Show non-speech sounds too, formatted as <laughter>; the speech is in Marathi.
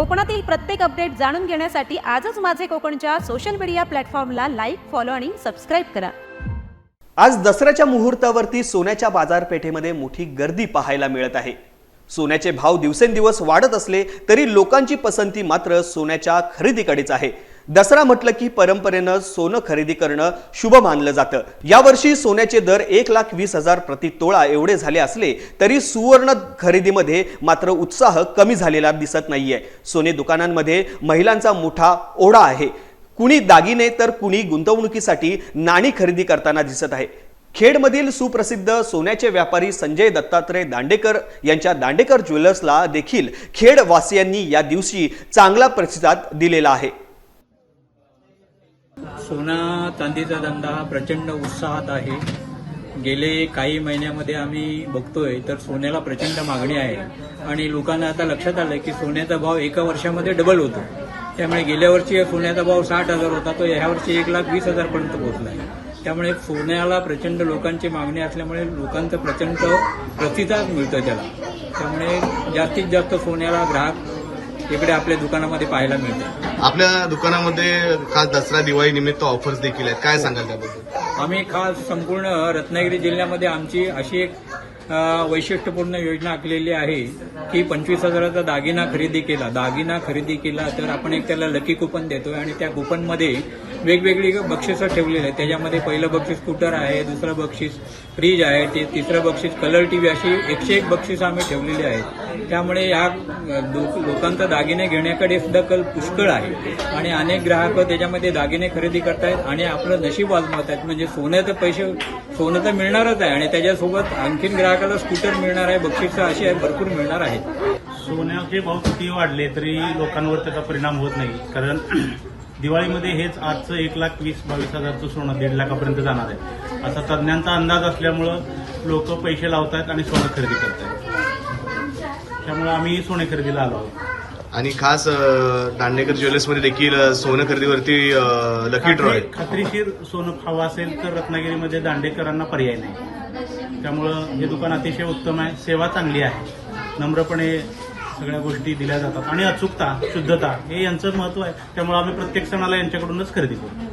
कोकणातील प्रत्येक अपडेट जाणून घेण्यासाठी आजच माझे कोकणच्या सोशल मीडिया प्लॅटफॉर्मला लाईक फॉलो आणि सबस्क्राईब करा. आज दसऱ्याच्या मुहूर्तावरती सोन्याच्या बाजारपेठेमध्ये मोठी गर्दी पाहायला मिळत आहे. सोन्याचे भाव दिवसेंदिवस वाढत असले तरी लोकांची पसंती मात्र सोन्याच्या खरेदीकडेच आहे. दसरा म्हटलं की परंपरेनं सोनं खरेदी करणं शुभ मानलं जातं. यावर्षी सोन्याचे दर एक लाख वीस हजार प्रति तोळा एवढे झाले असले तरी सुवर्ण खरेदीमध्ये मात्र उत्साह कमी झालेला दिसत नाहीये. सोने दुकानांमध्ये महिलांचा मोठा ओढा आहे. कुणी दागिने तर कुणी गुंतवणुकीसाठी नाणी खरेदी करताना दिसत आहे. खेडमधील सुप्रसिद्ध सोन्याचे व्यापारी संजय दत्तात्रय दांडेकर यांच्या दांडेकर ज्वेलर्सला देखील खेडवासियांनी या दिवशी चांगला प्रतिसाद दिलेला आहे. सोना चांदीचा धंदा हा प्रचंड उत्साहात आहे. गेले काही महिन्यामध्ये आम्ही बघतोय तर सोन्याला प्रचंड मागणी आहे. आणि लोकांना आता लक्षात आलं की सोन्याचा भाव एका वर्षामध्ये डबल होतो. त्यामुळे गेल्या वर्षी सोन्याचा भाव साठ हजार होता तो यावर्षी एक लाख वीस हजारपर्यंत पोहोचला आहे त्यामुळे सोन्याला प्रचंड लोकांची मागणी असल्यामुळे लोकांचं प्रचंड प्रतिसाद मिळतो त्याला. त्यामुळे जास्तीत जास्त सोन्याला ग्राहक इकडे आपल्या दुकानामध्ये पाहायला मिळते. आपल्या दुकानामध्ये खास दसरा दिवाळी निमित्त ऑफर्स देखील आहेत. काय सांगाल त्याबद्दल? आम्ही खास संपूर्ण रत्नागिरी जिल्ह्यामध्ये आमची अशी एक वैशिष्ट्यपूर्ण योजना आखलेली आहे की पंचवीस हजाराचा दागिना खरेदी केला. दागिना खरेदी केला तर आपण एक त्याला लकी कुपन देतोय आणि त्या कुपनमध्ये वेगवेगळी बक्षिसं ठेवलेली आहेत. त्याच्यामध्ये पहिलं बक्षीस स्कूटर आहे दुसरं बक्षीस फ्रीज आहे ते तिसरं बक्षीस कलर टी व्ही अशी एकशे एक बक्षीस आम्ही ठेवलेली आहेत. त्यामुळे या दो- लोकांचा दागिने घेण्याकडे सुद्धा कल पुष्कळ आहे आणि अनेक ग्राहक त्याच्यामध्ये दागिने खरेदी करतायत आणि आपलं नशीब वाजवत आहेत म्हणजे सोन्याचं पैसे सोनं तर मिळणारच आहे आणि त्याच्यासोबत आणखीन ग्राहक ग्राहकाला स्कूटर मिळणार आहे बक्षिस अशी आहे भरपूर मिळणार आहेत. सोन्याचे भाव किती वाढले तरी लोकांवर त्याचा परिणाम होत नाही. कारण <clears throat> दिवाळीमध्ये हेच आजचं एक लाख वीस बावीस हजारचं सोनं दीड लाखापर्यंत जाणार आहे. असा तज्ज्ञांचा अंदाज असल्यामुळं लोक पैसे लावत आहेत आणि सोनं खरेदी करत आहेत त्यामुळे आम्ही सोने खरेदीला आलो आहोत. आणि खास दांडेकर ज्वेलर्समध्ये देखील सोनं खरेदीवरती लकी ड्रॉ आहे. खात्रीशीर सोनं हवं असेल तर रत्नागिरीमध्ये दांडेकरांना पर्याय नाही. त्यामुळं हे दुकान अतिशय उत्तम आहे. सेवा चांगली आहे. नम्रपणे सगळ्या गोष्टी दिल्या जातात. आणि अचूकता शुद्धता हे यांचं महत्त्व आहे. त्यामुळे आम्ही प्रत्येक सणाला यांच्याकडूनच खरेदी करू